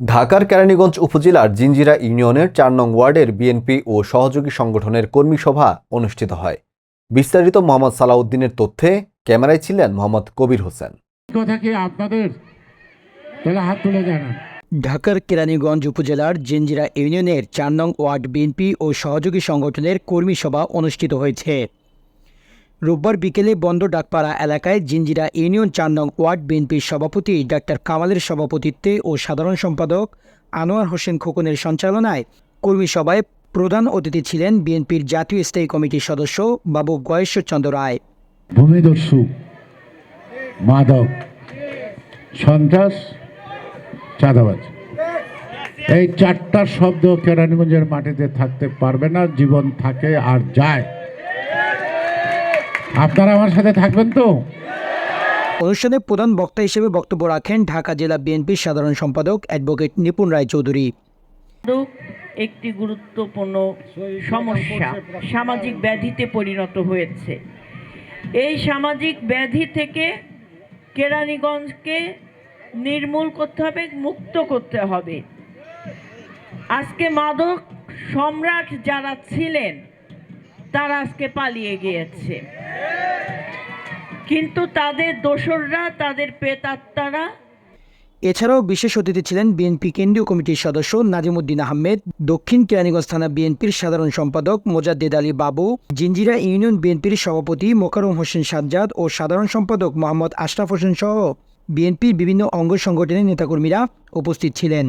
ঢাকার কেরানীগঞ্জ উপজেলার জিঞ্জিরা ইউনিয়নের চার নং ওয়ার্ডের বিএনপি ও সহযোগী সংগঠনের কর্মী সভা অনুষ্ঠিত হয়। বিস্তারিত মোহাম্মদ সালাউদ্দিনের তথ্যে ক্যামেরায় ছিলেন মোহাম্মদ কবির হোসেন। আপনাদের? হাত তুলে জানান ঢাকার কেরানীগঞ্জ উপজেলার জিঞ্জিরা ইউনিয়নের চার নং ওয়ার্ড বিএনপি ও সহযোগী সংগঠনের কর্মী সভা অনুষ্ঠিত হয়েছে। রোববার বিকেলে বন্দ ডাকপাড়া এলাকায় জিঞ্জিরা ইউনিয়ন চার নং ওয়ার্ড বিএনপির সভাপতি ডাক্তার কামালের সভাপতিত্বে ও সাধারণ সম্পাদক আনোয়ার হোসেন খোকনের সঞ্চালনায় কর্মী সভায় প্রধান অতিথি ছিলেন বিএনপির জাতীয় স্থায়ী কমিটির সদস্য বাবু গয়েশ্বরচন্দ্র রায়। ভূমিদস্যু, মাদক, সন্ত্রাস, চাঁদাবাজ। এই চারটা শব্দ কেরানীগঞ্জের মাটিতে থাকতে পারবে না, জীবন থাকে আর যায়। আপনারা আমার সাথে থাকবেন তো? অনুষ্ঠানে প্রধান বক্তা হিসেবে বক্তব্য রাখেন ঢাকা জেলা বিএনপির সাধারণ সম্পাদক অ্যাডভোকেট নিপুণ রায় চৌধুরী একটি গুরুত্বপূর্ণ সমস্যা সামাজিক ব্যাধিতে পরিণত হয়েছে। এই সামাজিক ব্যাধি থেকে কেরানীগঞ্জকে নির্মূল করতে হবে মুক্ত করতে হবে। আজকে মাদক সম্রাট যারা ছিলেন তারা আজকে পালিয়ে গিয়েছে। কিন্তু তাদের দোসররা তাদের প্রেতাত্মারা। এছাড়াও বিশেষ অতিথি ছিলেন বিএনপি কেন্দ্রীয় কমিটির সদস্য নাজিমুদ্দিন আহমেদ দক্ষিণ কেরানীগঞ্জ থানা বিএনপির সাধারণ সম্পাদক মোজাদ্দেদ আলী বাবু জিঞ্জিরা ইউনিয়ন বিএনপির সভাপতি মোকারম হোসেন সাজ্জাদ ও সাধারণ সম্পাদক মোহাম্মদ আশরাফ হোসেন সহ বিএনপির বিভিন্ন অঙ্গ সংগঠনের নেতাকর্মীরা উপস্থিত ছিলেন।